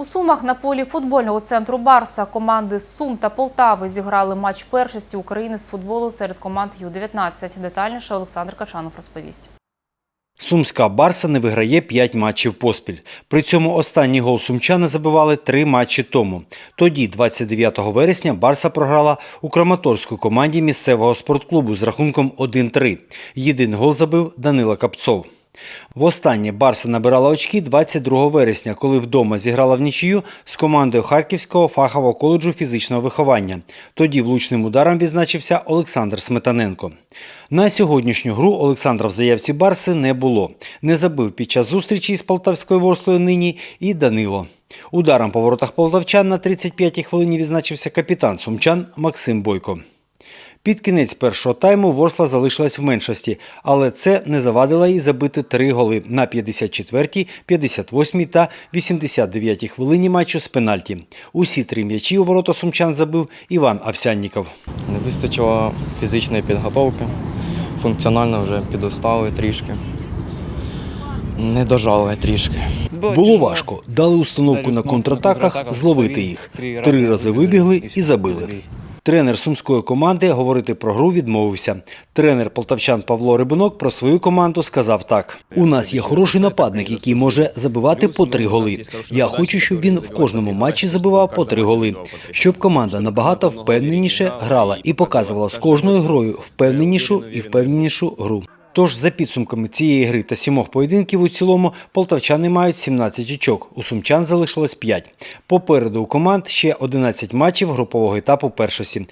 У Сумах на полі футбольного центру Барса команди Сум та Полтави зіграли матч першості України з футболу серед команд Ю-19. Детальніше Олександр Качанов розповість. Сумська Барса не виграє 5 матчів поспіль. При цьому останній гол сумчани забивали 3 матчі тому. Тоді, 29 вересня, Барса програла у Краматорську команді місцевого спортклубу з рахунком 1-3. Єдиний гол забив Данила Капцов. Востаннє Барса набирала очки 22 вересня, коли вдома зіграла в нічию з командою Харківського фахового коледжу фізичного виховання. Тоді влучним ударом відзначився Олександр Сметаненко. На сьогоднішню гру Олександра в заявці Барси не було. Не забив під час зустрічі з полтавською ворслою нині і Данило. Ударом по воротах полтавчан на 35-й хвилині відзначився капітан сумчан Максим Бойко. Під кінець першого тайму Ворсла залишилась в меншості, але це не завадило їй забити три голи на 54-й, 58-й та 89-й хвилині матчу з пенальті. Усі три м'ячі у ворота сумчан забив Іван Овсянніков. Не вистачило фізичної підготовки, функціонально вже підустали трішки. Не дожали трішки. Було важко. Дали установку на контратаках зловити їх. Три рази вибігли і забили. Тренер сумської команди говорити про гру відмовився. Тренер полтавчан Павло Рибунок про свою команду сказав так: у нас є хороший нападник, який може забивати по три голи. Я хочу, щоб він в кожному матчі забивав по три голи, щоб команда набагато впевненіше грала і показувала з кожною грою впевненішу і впевненішу гру. Тож, за підсумками цієї гри та сімох поєдинків у цілому, полтавчани мають 17 очок, у сумчан залишилось 5. Попереду у команд ще 11 матчів групового етапу першості.